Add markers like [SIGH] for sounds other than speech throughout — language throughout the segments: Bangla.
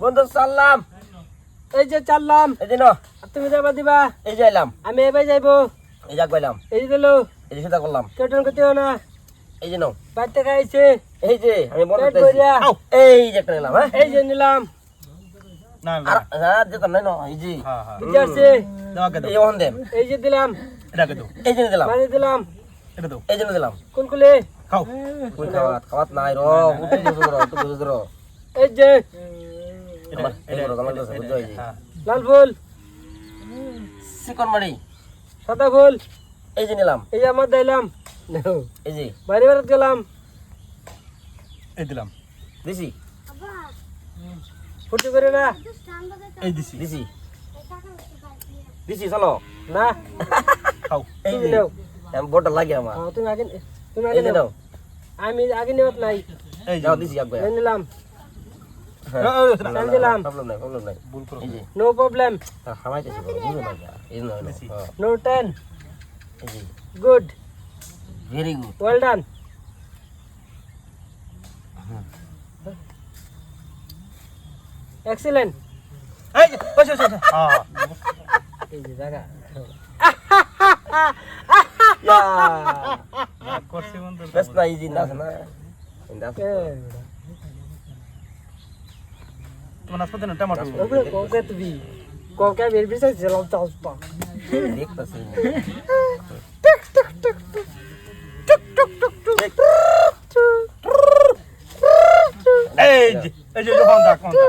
বন্ধু চাললাম এই যে চাললাম এই যে তুমি যাবা দিবা এই যে এলাম আমি এবার যাইবো এই যা কইলাম এই যে দিল এই যে সেটা করলাম কেটন করতে না এই যে নাও বাড়িতে খাইছে এই যে আমি মনে। এই যে একটা নিলাম হ্যাঁ এই যে নিলাম না হ্যাঁ নাই না এই যে হ্যাঁ হ্যাঁ এই ওখান দেন এই যে দিলাম এটা কে দাও এই জন্য দিলাম মাঝে দিলাম এটা দাও এই জন্য দিলাম কোন কুলে খাও কই খাওয়াত খাওয়াত নাই র উঠে দিছো র র এই যে লাল ফুল। চিকন মারি সাদা ফুল। এই যে নিলাম। এই আমার দিলাম। এই যে। বাড়ি বাড়ি গেলাম। এই দিলাম। দিছি। ফুটি করে না? এই দিছি। দিছি। [LAUGHS] দিছি চলো। না? খাও। এই যে। নাও। আমি বড়টা লাগে আমার। হ্যাঁ, তুমি আগে তুমি আগে নাও। আমি আগে নেওয়াত নাই। এই যাও দিছি একবার নিলাম। হ্যাঁ, দিলাম। প্রবলেম নাই প্রবলেম নাই। ভুল করো। নো প্রবলেম হ্যাঁ, হামাইতেছি বুঝো না এই হ্যাঁ। নো এই যে good very good well done excellent এই ওই ওই হ্যাঁ। এই যে জায়গা। করছি বন্ধু বেশ না ইজি না না। మన ఆసుపత్రి టమాటో కోకేతివి కోకే వెరిపిస్తే జలం తాస్తా এই যে এই যে হন্ডা হন্ডা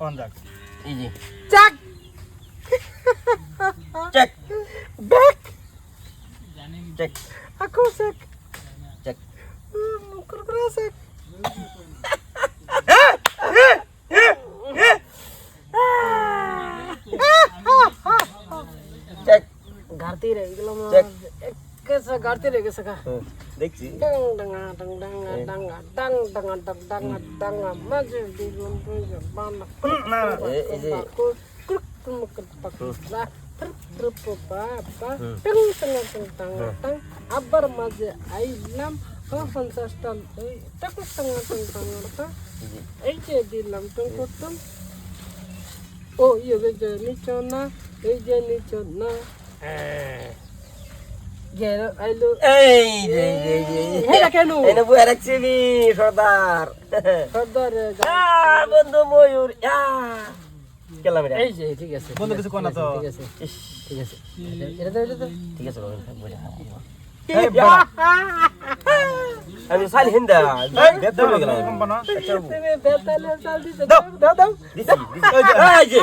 হন্ডা এই যে। চাক। চেক। ব্যাক। চেক। আকো চেক। চেক। মুকুর চেক। ঘাটতি রয়ে গেল ঘাটতি রয়ে গেছে দেখছি ডাং ডাঙা ডাং ডাঙা ডাঙা ডাং ডাঙা ডাং ডাঙা ডাঙা মাঝে দিলাম প্রয়োজন বানা আবার মাঝে আইলাম পঞ্চাশটা টাকুর টাঙ্গা টাং টাঙ্গাটা এই যে দিলাম টং করতাম ও ইয়ে যে নিচ না এই যে নিচ না বন্ধু ময়ূর এই যে ঠিক আছে বন্ধু কিছু কোনা তো ঠিক আছে ঠিক আছে এটা তো এটা তো ঠিক আছে আমি সাল হিন্দা বেতাল গেলাম তুমি বেতালে সাল দিতে দাও দাও দিছি এই যে